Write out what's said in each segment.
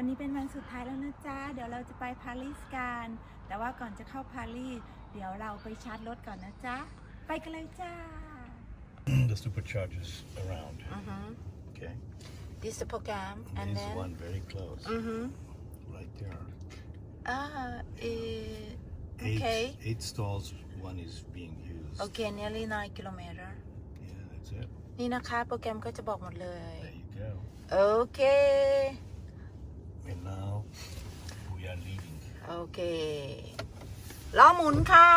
วันนี้เป็นวันสุดท้ายแล้วนะจ๊ะ เดี๋ยวเราจะไปปารีสกัน แต่ว่าก่อนจะเข้าปารีส เดี๋ยวเราไปชาร์จรถก่อนนะจ๊ะ ไปกันเลยจ้า the superchargers around. Okay. This is the program and There's then one very close, mm-hmm. right there. ah it, Eight, okay eight stalls. One is being used. okay nearly 9 kilometer Yeah, that's it. นี่นะคะ โปรแกรมก็จะบอกหมดเลย There you go. โอเค And now we are leaving. โอเคล้อหมุนค่ะ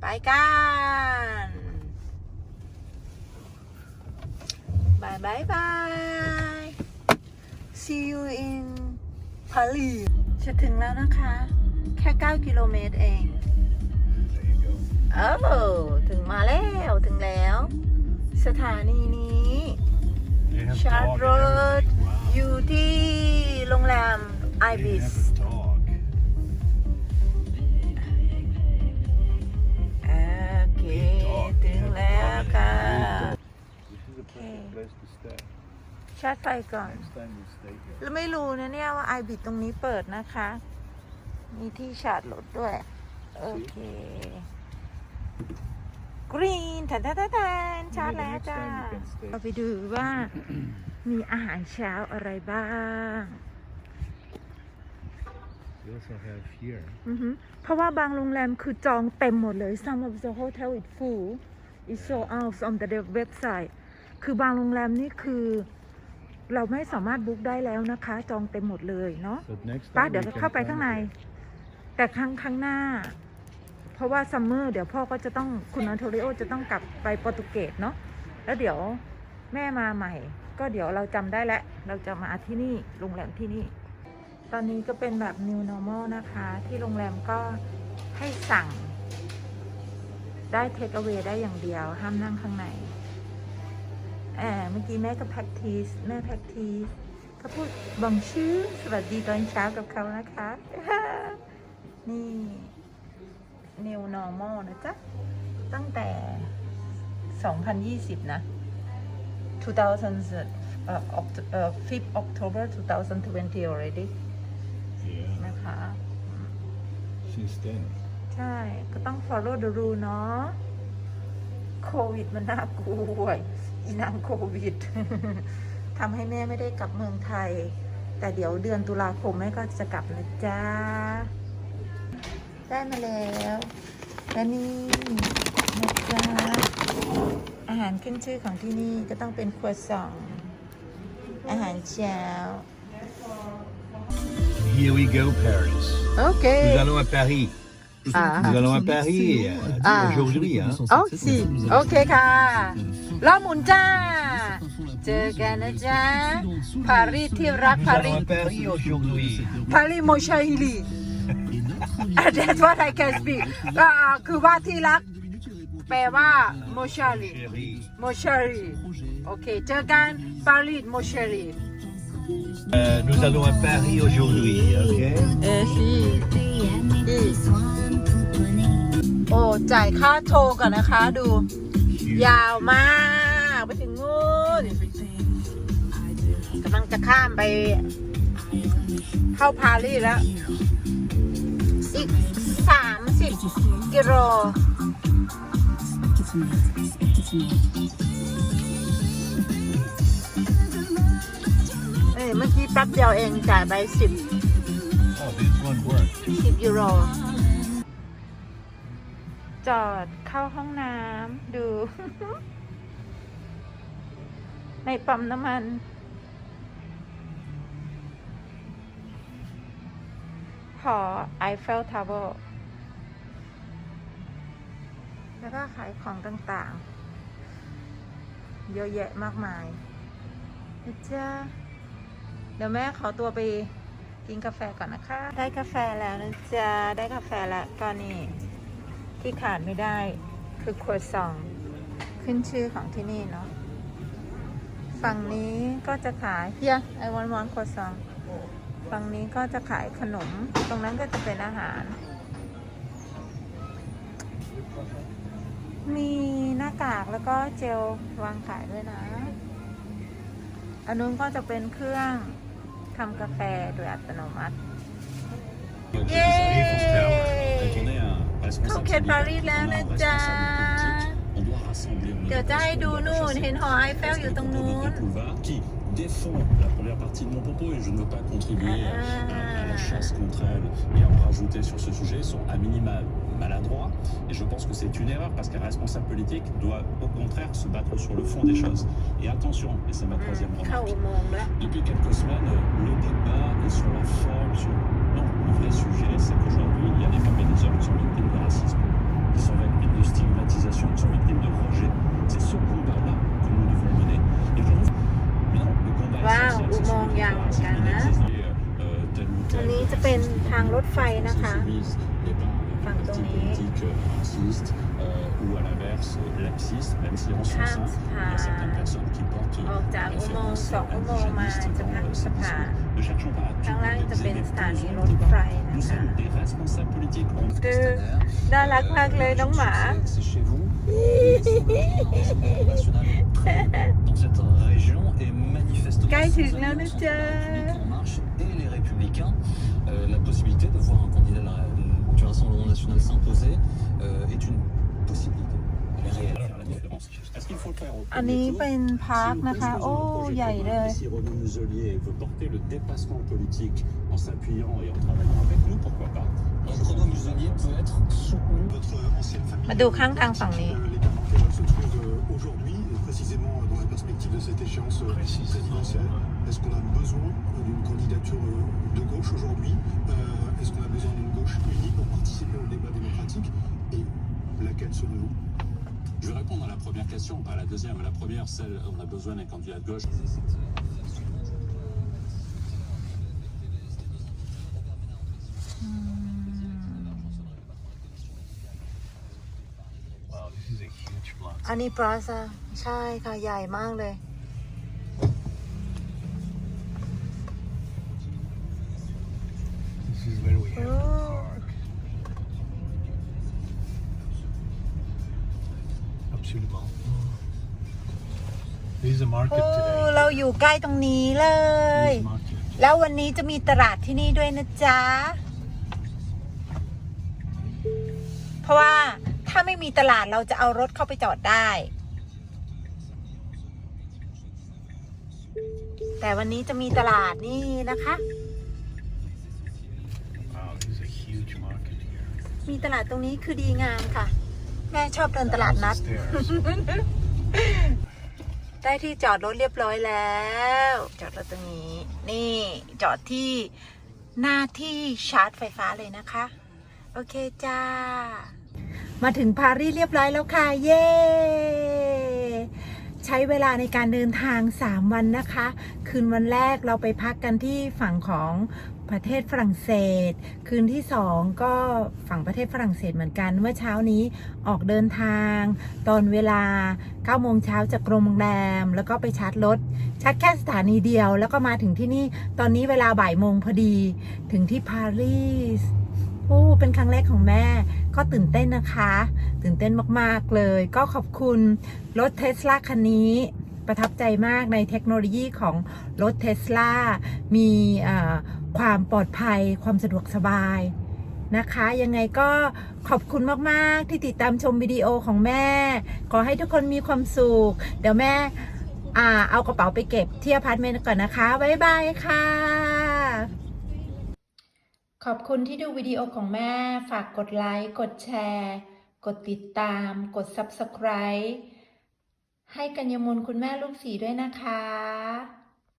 ไปกันบายบายบาย see you in Paris จะถึงแล้วนะคะ แค่ 9 กิโลเมตรเอง There you go. เออถึงมาแล้ว ถึงแล้ว สถานีนี้ They have ชาร์ dog จ and รถ everything. Wow. อยู่ที่โรงแรม They Ibis have a dog. โอเค ถึงแล้วค่ะ This is a perfect place to stay. ชาร์จไฟก่อน Next time we stay here. แล้วไม่รู้นะเนี่ยว่าไอบิดตรงนี้เปิดนะคะ มีที่ชาร์จรถด้วย โอเค กรีนแทนแทนแทนแทน ชาร์จแล้วจ้าเราไปดูว่ามีอาหารเช้าอะไรบ้าง We also have here. อือฮึเพราะว่าบางโรงแรมคือจองเต็มหมดเลย some of the hotel is full is sold out on the website คือบางโรงแรมนี่คือ เราไม่สามารถบุ๊กได้แล้วนะคะ จองเต็มหมดเลยเนาะ So next ป้า time เดี๋ยว we เรา can เข้าไป plan ข้างใน it. แต่ครั้งข้างหน้า เพราะว่าซัมเมอร์เดี๋ยวพ่อก็จะต้องคุณอันโทริโอจะต้องกลับไปโปรตุเกสเนาะแล้วเดี๋ยวแม่มาใหม่ ก็เดี๋ยวเราจำได้แล้วเราจะมาที่นี่โรงแรมที่นี่ ตอนนี้ก็เป็นแบบ new normal นะคะ ที่โรงแรมก็ให้สั่ง ได้เทค e อ w a y ได้อย่างเดียว ห้ามนั่งข้างในแอบเมื่อกี้แม่ก็ practice แม่ practice เขาพูดบังชื่อสวัสดีตอนเช้ากับเขานะคะ นี่ new normal นะจ๊ะ ตั้งแต่ 2020 นะ 2000เอ่อ Oct- เอ่อ 5th October 2020 already Yeah. นะคะ Since then. ใช่ ก็ต้อง follow the rule เนาะโควิดมันน่ากลัวอีนางโควิดทำให้แม่ไม่ได้กลับเมืองไทย แต่เดี๋ยวเดือนตุลาคมแม่ก็จะกลับนะจ๊ะ ได้มาแล้วและนี่นะจ๊ะอาหารขึ้นชื่อของที่นี่ก็ต้องเป็นครัวซอง อาหารเช้า Here we go, Paris. โอเค Nous allons à Paris. Ah. Nous allons à Paris euh, Ah. aujourd'hui. Hein. โอ้สิโอเคค่ะล้อหมุนจ้าเจอกันนะจ๊ะ ปารีสที่รัก Nous ปา allons รีส à Paris aujourd'hui. ปารีสโมชาฮิลี That's what I can speak ก็คือว่าที่รัก แปลว่าโมชาลี Chérie. โมชาลีโอเค เจอกันปารีสโมชาลี Euh, nous allons à Paris aujourd'hui, ok เอชีโอ้จ่ายค่าโทรก่อนนะคะดู ยาวมากไปถึงงูนกำลังจะข้ามไป เข้าปารีสแล้ว อีกสามสิบกิโลเอ้ยเมื่อกี้แป๊บเดียวเองจ่ายไปสิบ Oh, this one worked. สิบยูโร จอดเข้าห้องน้ำดู ในปั๊มน้ำมัน หอไอเฟลทาวเวอร์แล้วก็ขายของต่างๆ เยอะแยะมากมายนะจ๊ะเดี๋ยวแม่ขอตัวไปกินกาแฟก่อนนะคะ ได้กาแฟแล้วนะจ๊ะ ได้กาแฟแล้วก็นี่ที่ขาดไม่ได้คือครัวซอง ขึ้นชื่อของที่นี่เนาะฝั่งนี้ก็จะขายเฮียไอวอนวอนครัวซอง ฝั่งนี้ก็จะขายขนม ตรงนั้นก็จะเป็นอาหาร มีหน้ากากแล้วก็เจลวางขายด้วยนะ อันนู้นก็จะเป็นเครื่องทำกาแฟโดยอัตโนมัติ เย้เข้าเขตปารีสแล้วนะจ๊ะ เดี๋ยวจะให้ดูนู่น เห็นหอไอเฟลอยู่ตรงนู้น qui défend la première partie de mon propos et je ne veux pas contribuer à, à la chasse contre elle et en rajouter sur ce sujet sont à minima maladroits et je pense que c'est une erreur parce qu'un responsable politique doit au contraire se battre sur le fond des choses. Et attention, et c'est ma troisième เข้า remarque, อุโมงค์แล้ว depuis quelques semaines, le débat est sur la forme, sur... Non, le vrai sujet, c'est qu'aujourd'hui, il y a des femmes et des hommes qui sont victimes de racisme, qui sont victimes de stigmatisation, qui sont victimes de rejet. C'est ce combat-là que nous devons mener. Et je trouve... Mais non, le combat Wow, essentiel, c'est celui Oumong contre le Yang racisme. Gang, Il hein. existe des, euh, tel ou ตรง tel นี้จะเป็นทางรถไฟนะ se คะ subissent eh ben, Enfin, un parti dans les- politique euh, raciste euh, ou à l'inverse euh, laxiste, même si en son ข้าม sein, สะพา il y a certaines น personnes qui portent ออกจากอุโมงค์ référence สองอุโมงค์มา indigéniste จะ dans ข้าม euh, สะ ces พาน discours. Ne cherchons pas à ข้างล่างจะเป็นสถานีรถ tout ไฟ Nous นะคะ sommes des responsables politiques. On คือน่ารักมากเลยน้องหมา C'est chez vous. Dans cette région et manifestement ใกล้ถึงแล้วนะจ๊ะ En Marche et les Républicains euh, la possibilité de voir un candidat de la- du Rassemblement national s'imposer euh, est une possibilité. Elle est réelle. Faire la différence. Est-ce qu'il faut le faire au อันนี้ premier tour เป็นพาร์ค Si le นะคะ président โอ้ du projet ใหญ่ commun, เลย Si Renaud Muselier veut porter le dépassement politique en s'appuyant et en travaillant avec nous, pourquoi pas Donc Renaud Muselier peut être soutenu. Votre ancienne famille มาดูข้างทางฝั่งนี้ euh, l'état dans lequel elle se trouve euh, aujourd'hui, et précisément euh, dans la perspective de cette échéance euh, présidentielle. Est-ce qu'on a besoin d'une candidature euh, de gauche aujourd'hui Euh, Est-ce qu'on a besoin d'une gauche unie pour participer au débat démocratique Et laquelle selon vous Je vais répondre à la première question, pas à la deuxième. La première, celle, on a besoin d'un candidat de gauche. Wow, this is a huge block. อันนี้ปราซาใช่ค่ะ ใหญ่มากเลย Absolument. This is a market โอ้ today. เราอยู่ใกล้ตรงนี้เลย This market. แล้ววันนี้จะมีตลาดที่นี่ด้วยนะจ๊ะ เพราะว่าถ้าไม่มีตลาดเราจะเอารถเข้าไปจอดได้ แต่วันนี้จะมีตลาดนี่นะคะ Wow, this is a huge market here. มีตลาดตรงนี้คือดีงามค่ะ แม่ชอบเดินตลาดนัด ได้ที่จอดรถเรียบร้อยแล้ว จอดรถตรงนี้ นี่จอดที่หน้าที่ชาร์จไฟฟ้าเลยนะคะ โอเคจ้า มาถึงปารีสเรียบร้อยแล้วค่ะ เย้ใช้เวลาในการเดินทาง 3 วันนะคะ คืนวันแรกเราไปพักกันที่ฝั่งของ ประเทศฝรั่งเศส คืนที่ 2 ก็ฝั่งประเทศฝรั่งเศสเหมือนกันเมื่อเช้านี้ออกเดินทาง ตอนเวลา9โมงเช้าจากโรงแรม แล้วก็ไปชาร์จรถชาร์จแค่สถานีเดียว แล้วก็มาถึงที่นี่ตอนนี้เวลาบ่ายโมงพอดี ถึงที่ปารีสโอ้เป็นครั้งแรกของแม่ ก็ตื่นเต้นนะคะ ตื่นเต้นมากๆเลย ก็ขอบคุณรถเทสลาคันนี้ประทับใจมากในเทคโนโลยีของรถเทสลามีอ่อ ความปลอดภัย ความสะดวกสบายนะคะ ยังไงก็ขอบคุณมาก ๆ ที่ติดตามชมวิดีโอของแม่ ขอให้ทุกคนมีความสุข เดี๋ยวแม่อเอากระเป๋าไปเก็บที่อพาร์ตเมนต์ก่อนนะคะ บ๊ายบายค่ะ ขอบคุณที่ดูวิดีโอของแม่ ฝากกดไลค์ กดแชร์ กดติดตาม กด Subscribe ให้กัญญมลคุณแม่ลูกสีด้วยนะคะ